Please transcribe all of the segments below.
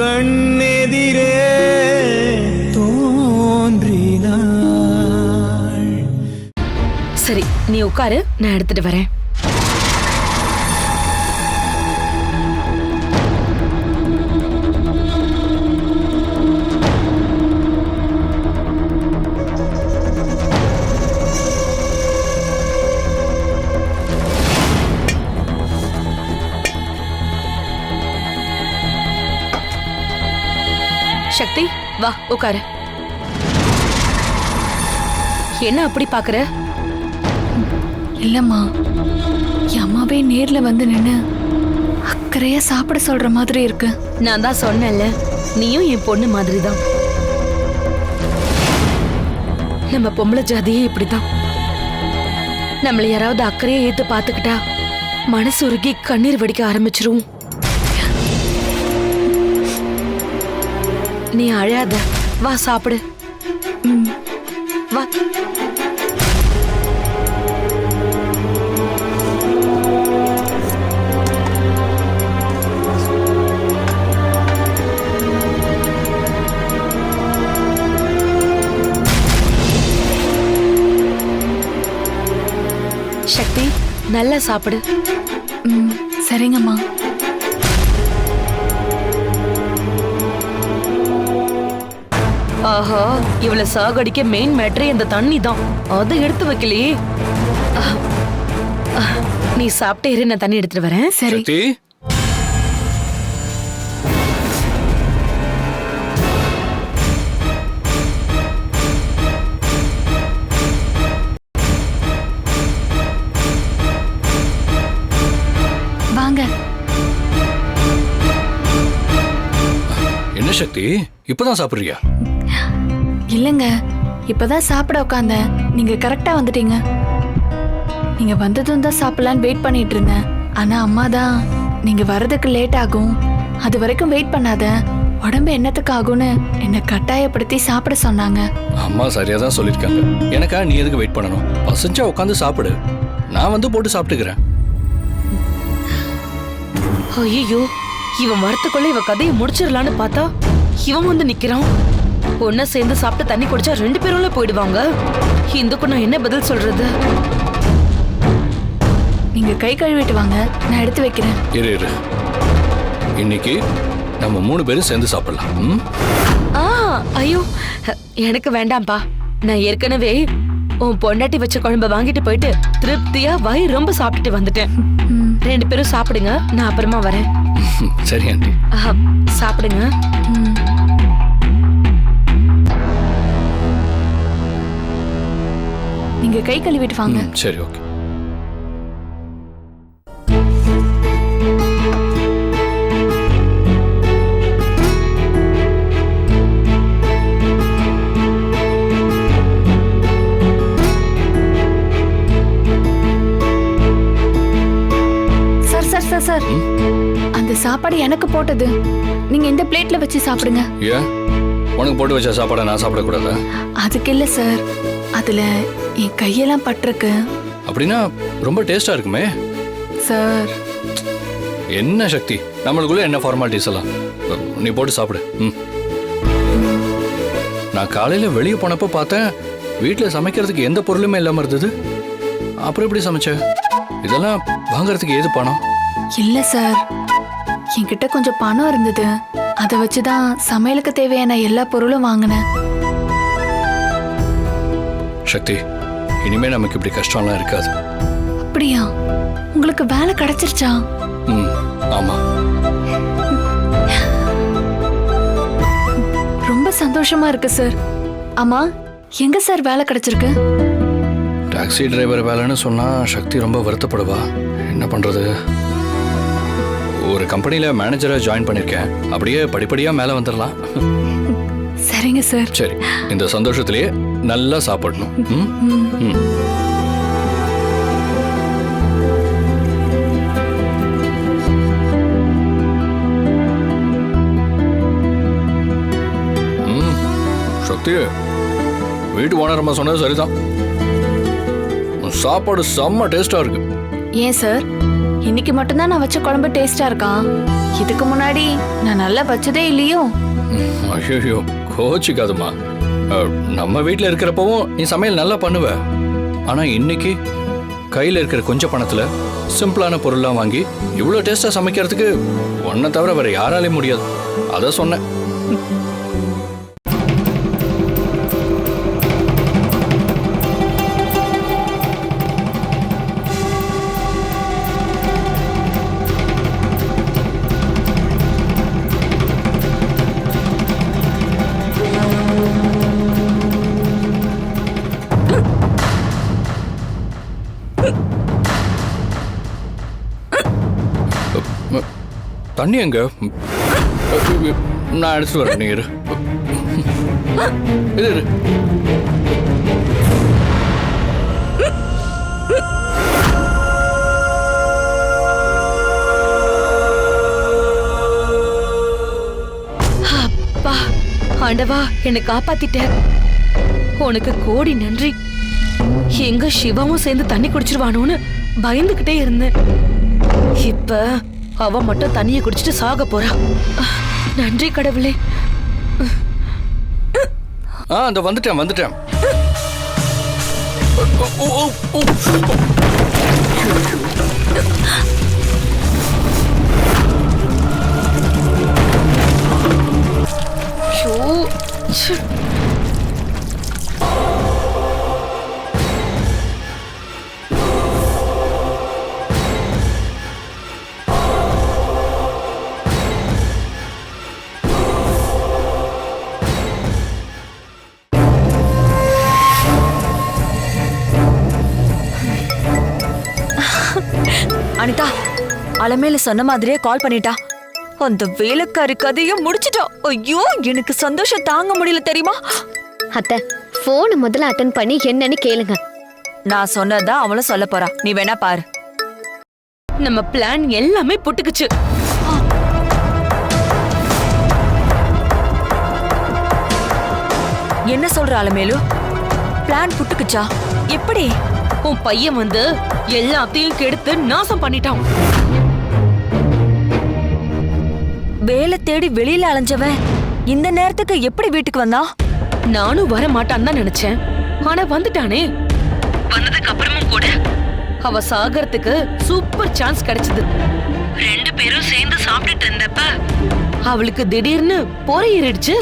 கண்ணெதிரே தோன்றினாள். சரி நீ உட்காரு நான் எடுத்துட்டு வரேன். சக்தி வா உட்காரு. என்ன அப்படி பாக்குற? இல்லம்மா என் அம்மாவே நேர்ல வந்து நின்னு அக்கறையா சாப்பிட சொல்ற மாதிரி இருக்கு. நான் தான் சொன்னேன்ல நீயும் என் பொண்ணு மாதிரி தான் நம்ம பொம்பளை ஜாதியே இப்படிதான். நம்மள யாராவது அக்கறையா ஏத்து பாத்துக்கிட்டா மனசு உருகி கண்ணீர் வடிக்க ஆரம்பிச்சிரும். நீ அழாத. வா சாப்பிடு. வா. சக்தி நல்லா சாப்பிடு. ம், சரிங்கம்மா. ஆஹா இவள சாகடிக்க மெயின் மேட்ரே இந்த தண்ணி தான். அதை எடுத்து வைக்கலையே. நீ சாப்பிட்டே இரு நான் தண்ணி எடுத்துட்டு வரேன். சரி. வாங்க. என்ன சக்தி? இப்பதான் சாப்பிடுறியா? இல்லைங்க இப்பதான் சாப்பிட உட்காந்தேன் நீங்க கரெக்டா வந்துட்டீங்க. நீங்க வந்ததும் தான் சாப்பிடலான்னு வெயிட் பண்ணிட்டு இருந்தேன். ஆனா அம்மா தான் நீங்க வர்றதுக்கு லேட் ஆகும். அது வரைக்கும் வெயிட் பண்ணாத. உடம்பு என்னத்துக்கு ஆகும்னு என்னை கட்டாயப்படுத்தி சாப்பிட சொன்னாங்க. அம்மா சரியா தான் சொல்லிருக்காங்க எனக்கா நீ எதுக்கு வெயிட் பண்ணணும்? பசிச்சா உட்காந்து சாப்பிடு. நான் வந்து போட்டு சாப்பிட்டுக்கிறேன். ஐயோ இவன் வரத்துக்குள்ள இவ கதையை முடிச்சிடலான்னு பார்த்தா இவன் வந்து நிக்கிறான். ஒன்னா சேர்ந்து சாப்பிட்டு தண்ணி குடிச்சா ரெண்டு பேரும்ல போயிடுவாங்க? இந்துக்கு நான் என்ன பதில் சொல்றது? நீங்க கை கழுவிட்டு வாங்க நான் எடுத்து வைக்கிறேன். இரு இரு. இன்னைக்கு நம்ம மூணு பேரும் சேர்ந்து சாப்பிடலாம். ம்? ஆ ஐயோ எனக்கு வேண்டாம்ப்பா நான் ஏற்கனவே உன் பொண்டாட்டி வச்ச குழம்ப வாங்கிட்டு போயிட்டு திருப்தியா வயிறு ரொம்ப சாப்பிட்டுட்டு வந்துட்டேன். ரெண்டு பேரும் சாப்பிடுங்க நான் அப்புறமா வரேன். சரி ஆண்டி. ஆஹா, சாப்பிடுங்க. நீங்க கை கழுவிட்டு வாங்க. சரி okay. Sir sir sir sir. அந்த சாப்பாடு எனக்கு போட்டது. நீங்க இந்த பிளேட்ல வச்சு சாப்பிடுங்க. ஏன்? உனக்கு போட்டு வச்ச சாப்பாடை நான் சாப்பிடக்கூடாதா? அதுக்கு இல்ல சார். அதுல என் கையெல்லாம் பட்டிருக்கு. அப்படின்னா ரொம்ப டேஸ்டா இருக்குமே. சார். என்ன சக்தி? நம்மளுக்குள்ள என்ன ஃபார்மாலிட்டிஸ் எல்லாம்? நீ போட்டு சாப்பிடு. ம். நான் காலையில வெளியே போனப்போ பார்த்தேன் வீட்டில் சமைக்கிறதுக்கு எந்த பொருளுமே இல்லாம இருந்தது. அப்புறம் எப்படி சமைச்ச? இதெல்லாம் வாங்குறதுக்கு ஏது பணம்? இல்ல சார். என்கிட்ட கொஞ்சம் பணம் இருந்தது. அதை வச்சுதான் சமையலுக்கு தேவையான எல்லா பொருளும் வாங்கினேன். சக்தி. இனிமே நமக்கு இப்படி கஷ்டம்லாம் இருக்காது. அப்படியா? உங்களுக்கு வேலை கிடைச்சிருச்சா? ம் ஆமா. ரொம்ப சந்தோஷமா இருக்கு சார். ஆமா எங்க சார் வேலை கிடைச்சிருக்கு? டாக்ஸி டிரைவர் வேலைன்னு சொன்னா சக்தி ரொம்ப வருத்தப்படுவா. என்ன பண்றது? ஒரு கம்பெனியில மேனேஜரா ஜாயின் பண்ணிருக்கேன். அப்படியே படிப்படியா மேல வந்துடலாம். சரிங்க சார். சரி இந்த சந்தோஷத்திலேயே நல்லா சாப்பிடணும். ம்? சக்தி வீட்டு ஓனர் அம்மா சொன்னது சரிதான். சாப்பாடு செம்ம டேஸ்டா இருக்கு. ஏன் சார்? இன்னைக்கு மட்டும்தான் நான் வச்ச குழம்பு டேஸ்டா இருக்கான் இதுக்கு முன்னாடி நான் நல்லா வச்சதே இல்லையோ? ஐயோ கோச்சிக்காதுமா நம்ம வீட்டில் இருக்கிறப்பவும் நீ சமையல் நல்லா பண்ணுவ. ஆனா இன்னைக்கு கையில் இருக்கிற கொஞ்சம் பணத்துல சிம்பிளான பொருள்லாம் வாங்கி இவ்வளோ டேஸ்ட்டாக சமைக்கிறதுக்கு ஒன்றை தவிர வேற யாராலையும் முடியாது. அதை சொன்னேன். தண்ணி எங்க? நான் அடிச்சு வரேன் நீர் இரு. அப்பா ஆண்டவா என்னை காப்பாத்திட்ட. உனக்கு கோடி நன்றி. எங்க சிவாவும் சேர்ந்து தண்ணி குடிச்சிருவானோன்னு பயந்துகிட்டே இருந்தேன். இப்ப அவ மட்டும் தண்ணியை குடிச்சிட்டு சாக போறா. நன்றி கடவுளே. ஆ அந்த வந்துட்டேன் வந்துட்டேன். ஷோ அலமேல சொன்ன மாதிரியே கால் பண்ணிட்டா. அந்த வேலைக்காரி கதைய முடிச்சிட்டோம் ஐயோ எனக்கு சந்தோஷம் தாங்க முடியல தெரியுமா? அத்தை போன் முதல்ல அட்டன் பண்ணி என்னன்னு கேளுங்க. நான் சொன்னதான் அவளும் சொல்ல போறா. நீ வேணா பாரு. நம்ம பிளான் எல்லாமே புட்டுக்குச்சு. என்ன சொல்ற அலமேலு? பிளான் புட்டுக்குச்சா? எப்படி? உன் பையன் வந்து எல்லாத்தையும் கெடுத்து நாசம் பண்ணிட்டான். வேலை தேடி வெளியில அலைஞ்சவன். இந்த நேரத்துக்கு எப்படி வீட்டுக்கு வந்தான் நானும் வர மாட்டான்னு தான் நினைச்சேன். ஆனா வந்துட்டானே. வந்ததுக்கு அப்புறமும் கூட. அவ சாகறதுக்கு சூப்பர் சான்ஸ் கிடைச்சது. ரெண்டு பேரும் சேர்ந்து சாப்பிட்டுட்டு இருந்தப்ப அவளுக்கு திடீர்னு அப்புறம்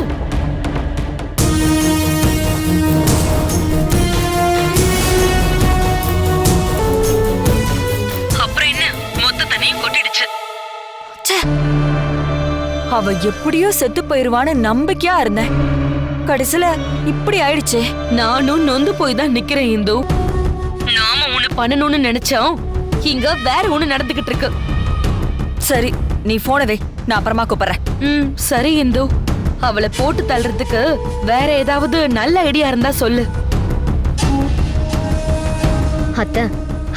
அவ எப்படியோ செத்து போயிருவான்னு நம்பிக்கையா இருந்தேன். கடைசியில இப்படி ஆயிடுச்சே. நானும் நொந்து போய் தான் நிக்கிறேன் இந்து. நாம ஒண்ணு பண்ணணும்னு நினைச்சோம். இங்க வேற ஒண்ணு நடந்துகிட்டு இருக்கு. சரி நீ போன வை. நான் அப்புறமா கூப்பிடுறேன். ம் சரி இந்து. அவளை போட்டு தள்ளுறதுக்கு வேற ஏதாவது நல்ல ஐடியா இருந்தா சொல்லு. அத்தை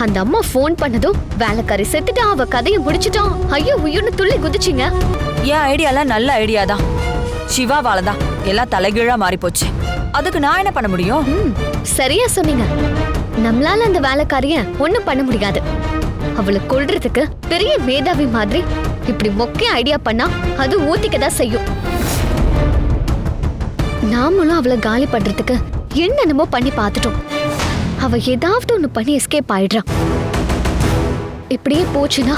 அந்த அம்மா ஃபோன் பண்ணதும் வேலைக்காரி செத்துட்டா அவ கதையை முடிச்சிட்டான் ஐயோ உயிர்னு துள்ளி குதிச்சிங்க. என் ஐடியாலாம் நல்ல ஐடியா தான் சிவாவால தான் எல்லாம் தலைகீழா மாறி போச்சு அதுக்கு நான் என்ன பண்ண முடியும்? சரியா சொன்னீங்க. நம்மளால அந்த வேலைக்காரிய ஒண்ணும் பண்ண முடியாது. அவளை கொல்றதுக்கு பெரிய மேதாவி மாதிரி இப்படி மொக்கை ஐடியா பண்ணா அது ஊத்திக்கதான் செய்யும். நாமளும் அவளை காலி பண்றதுக்கு என்னென்னமோ பண்ணி பார்த்துட்டோம். அவ ஏதாவது ஒண்ணு பண்ணி எஸ்கேப் ஆயிடுறான் இப்படியே போச்சுன்னா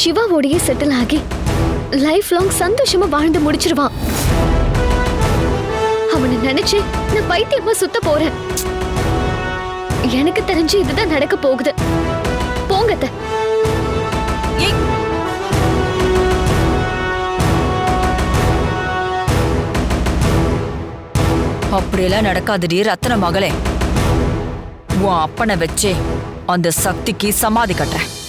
சிவாவோடையே செட்டில் ஆகி லைஃப் லாங் சந்தோஷமா வாழ்ந்து முடிச்சிருவான். அவனை நினைச்சு நான் பைத்தியமா சுத்த போறேன். எனக்கு தெரிஞ்சு இதுதான் நடக்க போகுது. போங்கத்த அப்படியெல்லாம் நடக்காதுடி ரத்தன மகளே. உன் அப்பனை வச்சே அந்த சக்திக்கு சமாதி கட்டுறேன்.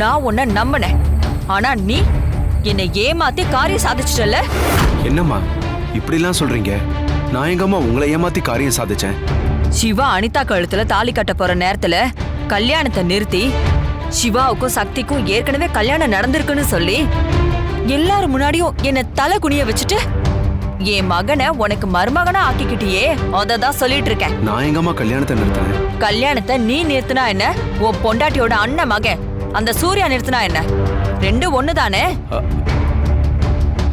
நான் உன்னை நம்பினேன். ஆனா நீ என்னை ஏமாத்தி காரியம் சாதிச்சிட்டல என்னம்மா இப்படிலாம் சொல்றீங்க? நான் எங்கம்மா உங்களை ஏமாத்தி காரியம் சாதிச்சேன்? சிவா அனிதா கழுத்துல தாலி கட்ட போற நேரத்துல கல்யாணத்தை நிறுத்தி சிவாவுக்கும் சக்திக்கும் ஏற்கனவே கல்யாணம் நடந்திருக்குன்னு சொல்லி எல்லாரும் முன்னாடியும் என்ன தலை குனிய வச்சுட்டு என் மகனை உனக்கு மருமகனா ஆக்கிக்கிட்டியே அதை தான் சொல்லிட்டு இருக்கேன். நான் எங்கம்மா கல்யாணத்தை நிறுத்தினேன்? கல்யாணத்தை நீ நிறுத்தினா என்ன? உன் பொண்டாட்டியோட அண்ணன் மகன். அந்த சூர்யா நிறுத்தினா என்ன? ரெண்டும் ஒண்ணுதானே? அ,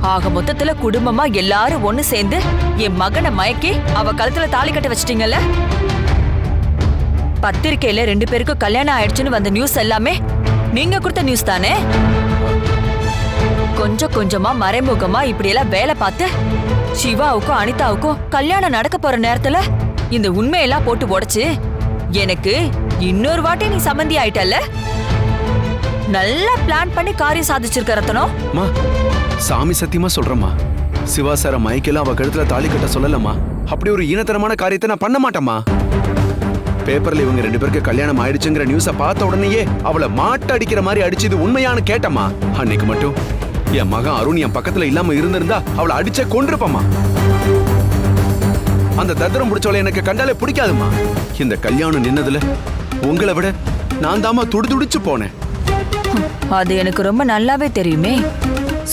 ஆக மொத்தத்துல குடும்பமா எல்லாரும் ஒண்ணு சேர்ந்து என் மகனை மயக்கி அவ கழுத்துல தாலி கட்ட வச்சிட்டீங்கல்ல? பத்திரிக்கையில ரெண்டு பேருக்கும் கல்யாணம் ஆயிடுச்சுன்னு வந்த நியூஸ் எல்லாமே நீங்க கொடுத்த நியூஸ் தானே? கொஞ்சம் கொஞ்சமா மறைமுகமா இப்படி எல்லாம் வேலை பார்த்து சிவாவுக்கும் அனிதாவுக்கும் கல்யாணம் நடக்க போற நேரத்துல இந்த உண்மையெல்லாம் போட்டு உடைச்சு எனக்கு இன்னொரு வாட்டி நீ சம்மந்தி ஆயிட்டல்ல? நல்லா பிளான் பண்ணி காரியம் சாதிச்சிருக்க ரத்தனம் அம்மா சாமி சத்தியமா சொல்றேம்மா. சிவா சார மைக்கெல்லாம் அவ கழுத்துல தாலி கட்ட சொல்லலம்மா. அப்படி ஒரு ஈனத்தனமான காரியத்தை நான் பண்ண மாட்டேம்மா. பேப்பர்ல இவங்க ரெண்டு பேருக்கு கல்யாணம் ஆயிடுச்சுங்கிற நியூஸ பார்த்த உடனேயே அவளை மாட்டு அடிக்கிற மாதிரி அடிச்சது உண்மையானு கேட்டம்மா. அன்னைக்கு மட்டும் என் மகன் அருண் என் பக்கத்துல இல்லாம இருந்திருந்தா அவளை அடிச்ச கொண்டிருப்பம்மா அந்த தத்திரம் பிடிச்சவளை எனக்கு கண்டாலே பிடிக்காதும்மா. இந்த கல்யாணம் நின்னதுல உங்களை விட நான் தாமா துடிதுடிச்சு போனேன். அது எனக்கு ரொம்ப நல்லாவே தெரியுமே.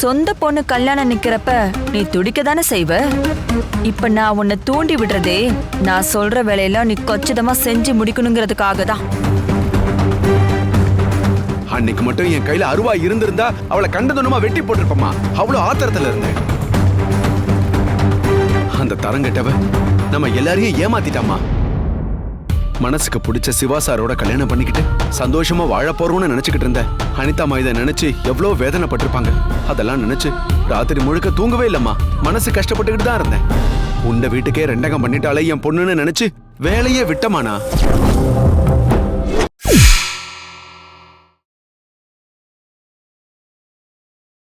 சொந்த பொண்ணு கல்யாணம் நிக்கிறப்ப நீ துடிக்க தானே செய்வ? இப்ப நான் உன்னை தூண்டி விடுறதே நான் சொல்ற வேலையெல்லாம் நீ கொச்சிதமா செஞ்சு முடிக்கணுங்கிறதுக்காக தான் அன்னைக்கு மட்டும் என் கையில அருவா இருந்திருந்தா அவளை கண்டதுனமா வெட்டி போட்டிருப்பமா அவ்வளவு ஆத்திரத்துல இருந்தேன். அந்த தரங்கட்டவ நம்ம எல்லாரையும் ஏமாத்திட்டாமா மனசுக்கு பிடிச்ச சிவா சாரோட கல்யாணம் பண்ணிக்கிட்டு சந்தோஷமா வாழ போறோம்னு நினைச்சுக்கிட்டு இருந்தேன் அனிதாமா இதை நினைச்சு எவ்வளவு வேதனைப்பட்டிருப்பாங்க. அதெல்லாம் நினைச்சு ராத்திரி முழுக்க தூங்கவே இல்லம்மா. மனசு கஷ்டப்பட்டுக்கிட்டு தான் இருந்தேன். உன்னை வீட்டுக்கே ரெண்டகம் பண்ணிட்டாலே என் பொண்ணுன்னு நினைச்சு வேலையே விட்டமானா